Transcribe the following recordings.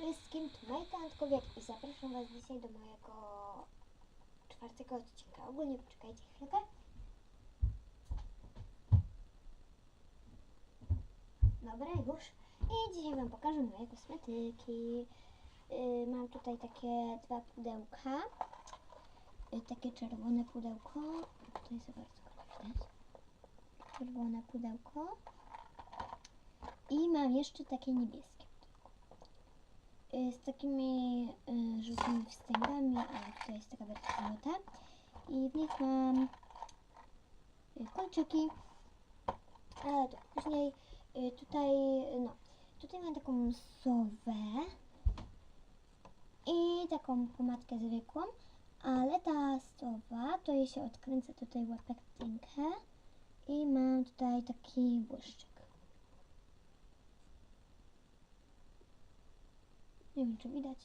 wszystkim, tu Majka Antkowiak i zapraszam Was dzisiaj do mojego czwartego odcinka. Ogólnie poczekajcie chwilkę. Dobra, już. I dzisiaj Wam pokażę moje kosmetyki. Yy, mam tutaj takie dwa pudełka. Yy, takie czerwone pudełko. Tutaj za bardzo widać. Czerwone pudełko. I mam jeszcze takie niebieskie Z takimi y, żółtymi wstęgami, ale tutaj jest taka wersja złota. I w nich mam y, kolczyki. Ale to później y, tutaj, no, tutaj mam taką sowę i taką pomadkę zwykłą, ale ta sowa to jej się odkręca tutaj łapek i mam tutaj taki błyszczyk. Nie wiem, czy widać.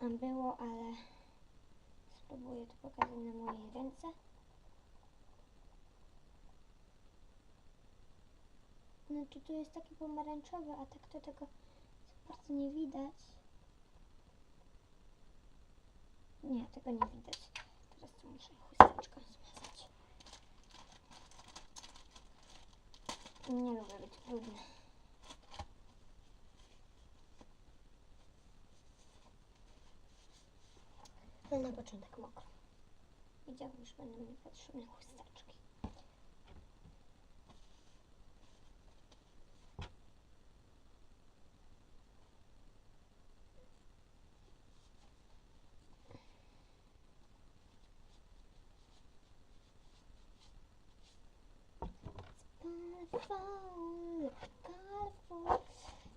Było, ale spróbuję to pokazać na mojej ręce. Znaczy, tu jest taki pomarańczowy, a tak to tego bardzo nie widać. Nie, tego nie widać. Teraz to muszę chusteczką zmazać. Nie lubię być brudny. Ale na początek mokro. Widziałam, już będą mi potrzebne chusteczki.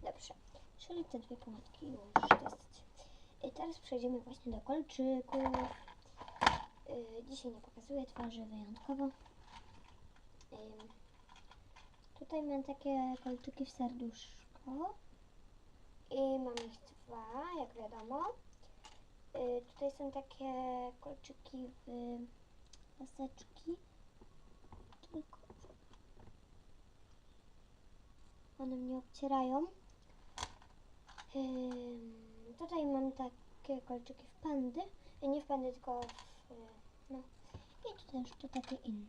Dobrze, czyli te dwie pomadki już dosyć. I teraz przejdziemy właśnie do kolczyków. Yy, dzisiaj nie pokazuję twarzy wyjątkowo. Ym, tutaj mam takie kolczyki w serduszko. I mam ich dwa, jak wiadomo. Yy, tutaj są takie kolczyki w paseczki. Tylko one mnie obcierają. Ym, tutaj mam takie kolczyki w pandy. E, Nie w pandy, tylko w... y, No. I tutaj jeszcze takie inne.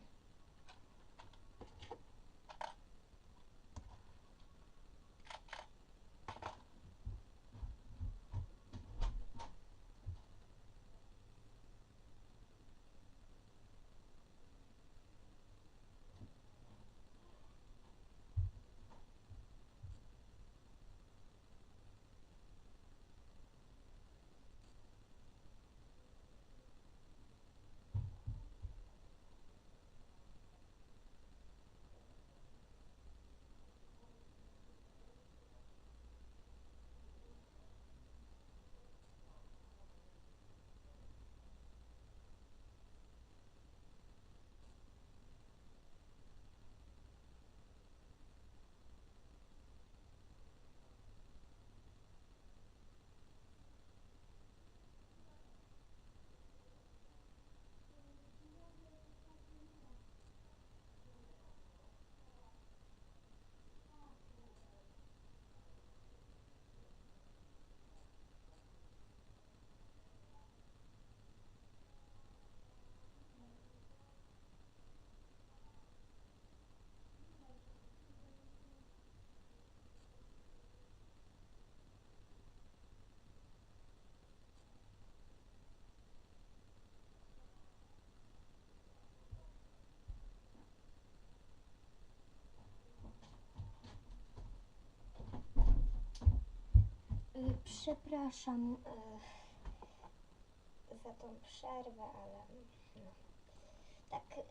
Przepraszam y, za tą przerwę, ale no. Tak, y,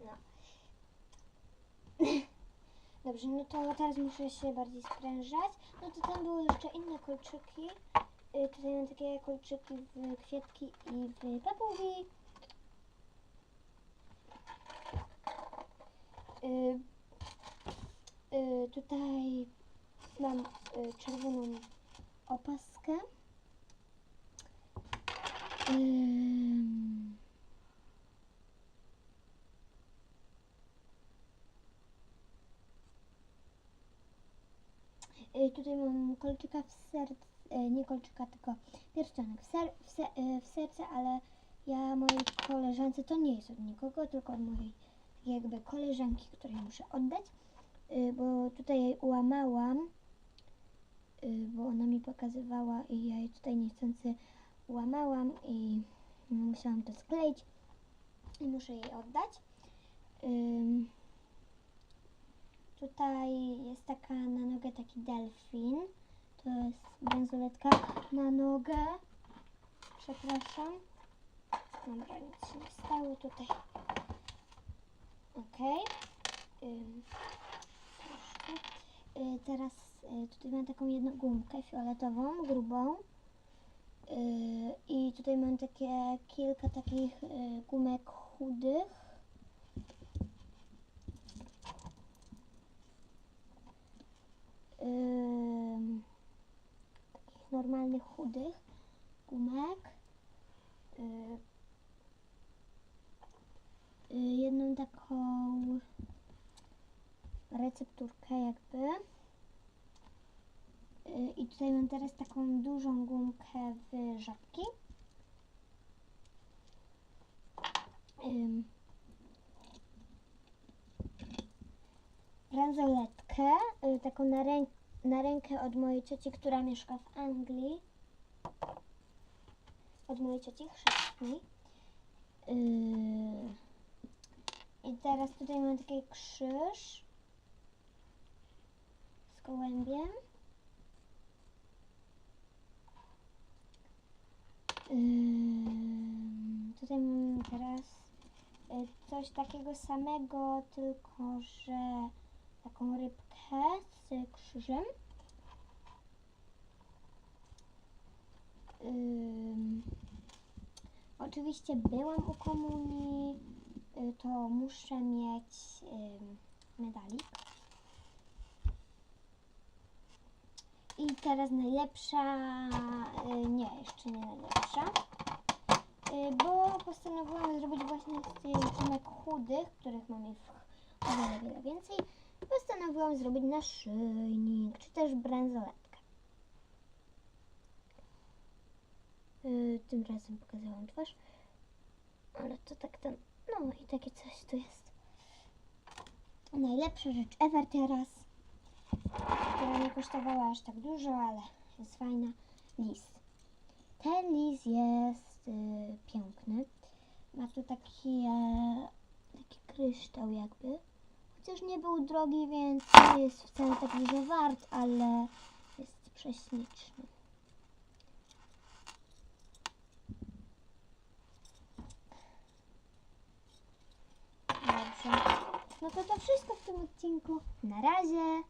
no. Dobrze, no to teraz muszę się bardziej sprężać. No to tam były jeszcze inne kolczyki. Tutaj mam takie kolczyki w kwiatki i w papugi. Tutaj mam y, czerwoną opaskę. Y, tutaj mam kolczyka w serce, y, nie kolczyka, tylko pierścionek w, ser, w, se, w serce, ale ja mojej koleżance, to nie jest od nikogo, tylko od mojej jakby koleżanki, której muszę oddać, bo tutaj jej ułamałam, bo ona mi pokazywała i ja jej tutaj niechcący łamałam i no, musiałam to skleić i muszę jej oddać. Tutaj jest taka na nogę taki delfin. To jest bransoletka na nogę. Przepraszam. Dobra, nic się nie stało tutaj. Y, teraz y, tutaj mam taką jedną gumkę fioletową, grubą. Y, I tutaj mam takie kilka takich y, gumek chudych. Takich normalnych chudych gumek. Y, y, jedną taką recepturkę jakby. Y, I tutaj mam teraz taką dużą gumkę w żabki. Bransoletkę, y, taką na, rę- na rękę od mojej cioci, która mieszka w Anglii. Od mojej cioci chrzestnej. Yy, I teraz tutaj mam taki krzyż z gołębiem. Tutaj mam teraz y, coś takiego samego, tylko że taką rybkę z krzyżem. Ym, oczywiście byłam u komunii, y, to muszę mieć ym, medalik. Teraz najlepsza, y, nie, jeszcze nie najlepsza, y, bo postanowiłam zrobić właśnie tych chudych, których mam ich o wiele, wiele więcej. Postanowiłam zrobić naszyjnik, czy też bransoletkę. Y, Tym razem pokazałam twarz, ale to tak ten, no i takie coś tu jest. Najlepsza rzecz ever teraz nie kosztowała aż tak dużo, ale jest fajna. Lis. Ten lis jest y, piękny. Ma tu taki, e, taki kryształ jakby. Chociaż nie był drogi, więc nie jest wcale tak dużo wart, ale jest prześliczny. No to to wszystko w tym odcinku. Na razie.